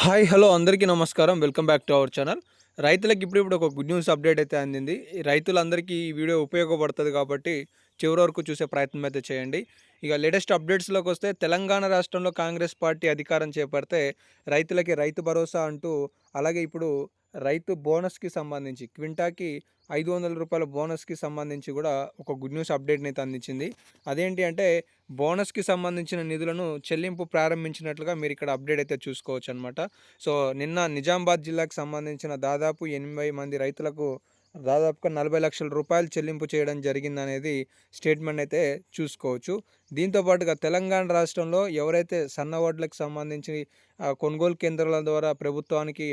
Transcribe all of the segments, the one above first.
Hi hello అందరికీ నమస్కారం. Welcome back to our channel. రైతులకు ఇప్పుడు ఇప్పుడు ఒక గుడ్ న్యూస్ అప్డేట్ అయితే అందింది. రైతులందరికీ ఈ వీడియో ఉపయోగపడుతుంది కాబట్టి చివరి వరకు చూసే ప్రయత్నం అయితే చేయండి. ఇక లేటెస్ట్ అప్డేట్స్లోకి వస్తే తెలంగాణ రాష్ట్రంలో కాంగ్రెస్ పార్టీ అధికారం చేపడితే రైతులకి రైతు భరోసా అంటూ అలాగే ఇప్పుడు రైతు బోనస్కి సంబంధించి క్వింటాకి ఐదు వందల రూపాయల బోనస్కి సంబంధించి కూడా ఒక గుడ్ న్యూస్ అప్డేట్ని అయితే అందించింది. అదేంటి అంటే బోనస్కి సంబంధించిన నిధులను చెల్లింపు ప్రారంభించినట్లుగా మీరు ఇక్కడ అప్డేట్ అయితే చూసుకోవచ్చు అనమాట సో నిన్న నిజామాబాద్ జిల్లాకు సంబంధించిన దాదాపు ఎనభై మంది రైతులకు దాదాపుగా నలభై లక్షల రూపాయలు చెల్లింపు చేయడం జరిగిందనేది స్టేట్మెంట్ అయితే చూసుకోవచ్చు. దీంతో పాటుగా తెలంగాణ రాష్ట్రంలో ఎవరైతే సన్న ఓట్లకు సంబంధించి కొనుగోలు కేంద్రాల ద్వారా ప్రభుత్వానికి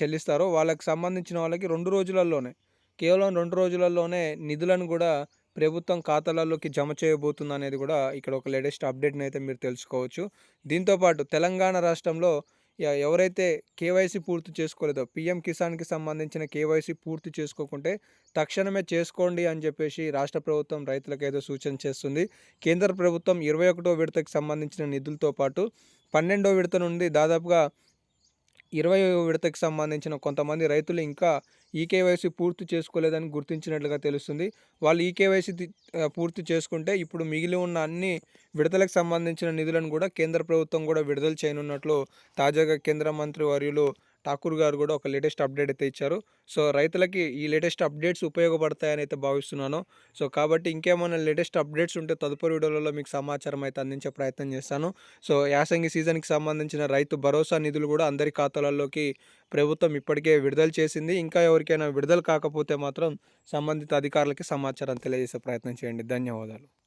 చెల్లిస్తారో వాళ్ళకి సంబంధించిన వాళ్ళకి రెండు రోజులలోనే కేవలం రెండు రోజులలోనే నిధులను కూడా ప్రభుత్వం ఖాతాలలోకి జమ చేయబోతుంది అనేది కూడా ఇక్కడ ఒక లేటెస్ట్ అప్డేట్ని అయితే మీరు తెలుసుకోవచ్చు. దీంతోపాటు తెలంగాణ రాష్ట్రంలో ఎవరైతే కేవైసీ పూర్తి చేసుకోలేదో పిఎం కిసాన్కి సంబంధించిన కేవైసీ పూర్తి చేసుకోకుంటే తక్షణమే చేసుకోండి అని చెప్పేసి రాష్ట్ర ప్రభుత్వం రైతులకు ఏదో సూచన చేస్తుంది. కేంద్ర ప్రభుత్వం ఇరవై ఒకటో విడతకి సంబంధించిన నిధులతో పాటు పన్నెండో విడత నుండి దాదాపుగా ఇరవై విడతకి సంబంధించిన కొంతమంది రైతులు ఇంకా ఈకేవైసీ పూర్తి చేసుకోలేదని గుర్తించినట్లుగా తెలుస్తుంది. వాళ్ళు ఈకేవైసీ పూర్తి చేసుకుంటే ఇప్పుడు మిగిలి ఉన్న అన్ని విడతలకు సంబంధించిన నిధులను కూడా కేంద్ర ప్రభుత్వం కూడా విడుదల చేయనున్నట్లు తాజాగా కేంద్ర మంత్రి వర్యులు ఠాకూర్ గారు కూడా ఒక లేటెస్ట్ అప్డేట్ అయితే ఇచ్చారు. సో రైతులకి ఈ లేటెస్ట్ అప్డేట్స్ ఉపయోగపడతాయని అయితే భావిస్తున్నాను. సో కాబట్టి ఇంకేమైనా లేటెస్ట్ అప్డేట్స్ ఉంటే తదుపరి వీడియోలలో మీకు సమాచారం అయితే అందించే ప్రయత్నం చేస్తాను. సో యాసంగి సీజన్కి సంబంధించిన రైతు భరోసా నిధులు కూడా అందరి ఖాతాలలోకి ప్రభుత్వం ఇప్పటికే విడుదల చేసింది. ఇంకా ఎవరికైనా విడుదల కాకపోతే మాత్రం సంబంధిత అధికారులకి సమాచారం తెలియజేసే ప్రయత్నం చేయండి. ధన్యవాదాలు.